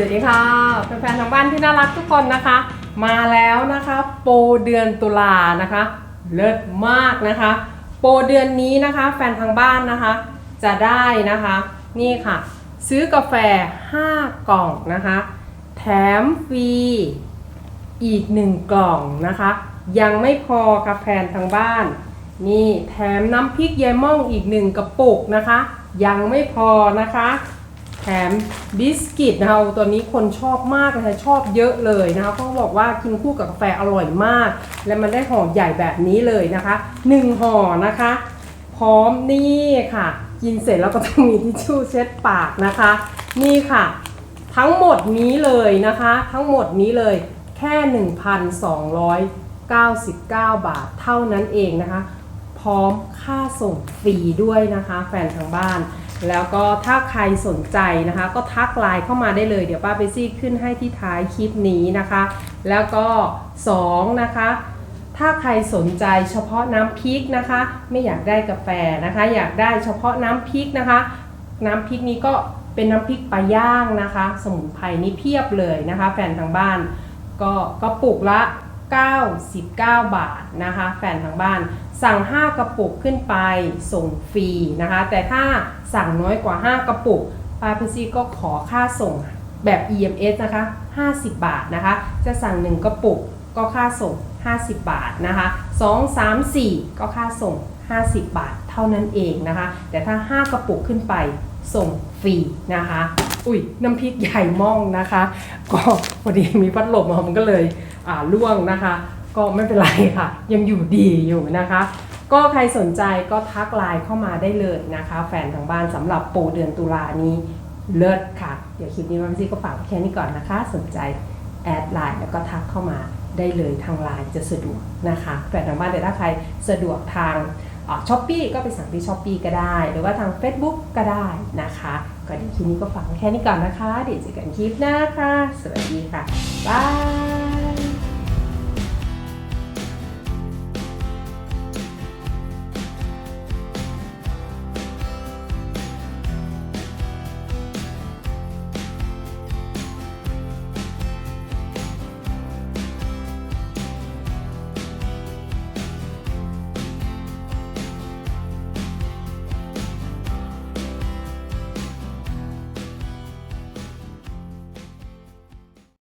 วัสดีค่ะแฟนๆทางบ้านที่น่ารักทุกคนนะคะ มาแล้วนะคะโปรเดือนตุลานะคะ เลิศมากนะคะ โปรเดือนนี้นะคะ แฟนทางบ้านนะคะ จะได้นะคะ นี่ค่ะ ซื้อกาแฟ 5 กล่องนะคะ แถมฟรีอีกหนึ่งกล่องนะคะ ยังไม่พอกับแฟนทางบ้าน นี่แถมน้ำพริกยายม่องอีกหนึ่งกระปุกนะคะ ยังไม่พอนะคะ แถมบิสกิตนะคะตัวนี้คนชอบมากนะคะชอบเยอะเลยนะคะเขาบอกว่ากินคู่กับกาแฟอร่อยมาก และมันได้ห่อใหญ่แบบนี้เลยนะคะหนึ่งห่อนะคะ พร้อมนี่ค่ะ กินเสร็จแล้วก็ต้องมีทิชชู่เช็ดปากนะคะ นี่ค่ะ ทั้งหมดนี้เลยนะคะ ทั้งหมดนี้เลยแค่ 1,299 บาทเท่านั้นเองนะคะ พร้อมค่าส่งฟรีด้วยนะคะ แฟนทางบ้าน แล้วก็ถ้าใครสนใจนะคะ ก็ทักไลน์เข้ามาได้เลย เดี๋ยวป้าเบซี่ขึ้นให้ที่ท้ายคลิปนี้นะคะ แล้วก็2นะคะถ้าใครสนใจเฉพาะน้ำพริกนะคะ ไม่อยากได้กาแฟนะคะ อยากได้เฉพาะน้ำพริกนะคะ น้ำพริกนี้ก็เป็นน้ำพริกปลาย่างนะคะ สมุนไพรนี่เพียบเลยนะคะ แฟนทางบ้านก็กระปุกละ 99 บาทนะคะแฟนทางบ้านสั่ง 5 กระปุกขึ้นไปส่งฟรีนะคะ แต่ถ้าสั่งน้อยกว่า 5 กระปุกปาเพซี่ก็ขอค่าส่งแบบ EMS นะคะ 50 บาทนะคะ จะสั่ง 1 กระปุกก็ค่าส่ง 50 บาทนะคะ2 3 4 ก็ค่าส่ง 50 บาทเท่านั้นเองนะคะ แต่ถ้า 5 กระปุกขึ้นไปส่งฟรีนะคะ อุ้ยน้ำพริกใหญ่ม่องนะคะ ก็พอดีมีพัดลมอะมันก็เลย ล่วงนะคะ ก็ไม่เป็นไรค่ะ ยังอยู่ดีอยู่นะคะ ก็ใครสนใจก็ทักไลน์เข้ามาได้เลยนะคะ แฟนทางบ้านสำหรับโปรเดือนตุลานี้เลิศค่ะ เดี๋ยวคลิปนี้มาพี่ก็ฝากแค่นี้ก่อนนะคะ สนใจแอดไลน์แล้วก็ทักเข้ามาได้เลยทางไลน์จะสะดวกนะคะแฟนทางบ้านแต่ถ้าใครสะดวกทางช้อปปี้ก็ไปสั่งที่ช้อปปีก็ได้ หรือว่าทาง Facebook ก็ได้นะคะก็เดี๋ยวคลิปนี้ก็ฝากแค่นี้ก่อนนะคะ เดี๋ยวเจอกันคลิปหน้าค่ะ สวัสดีค่ะ บาย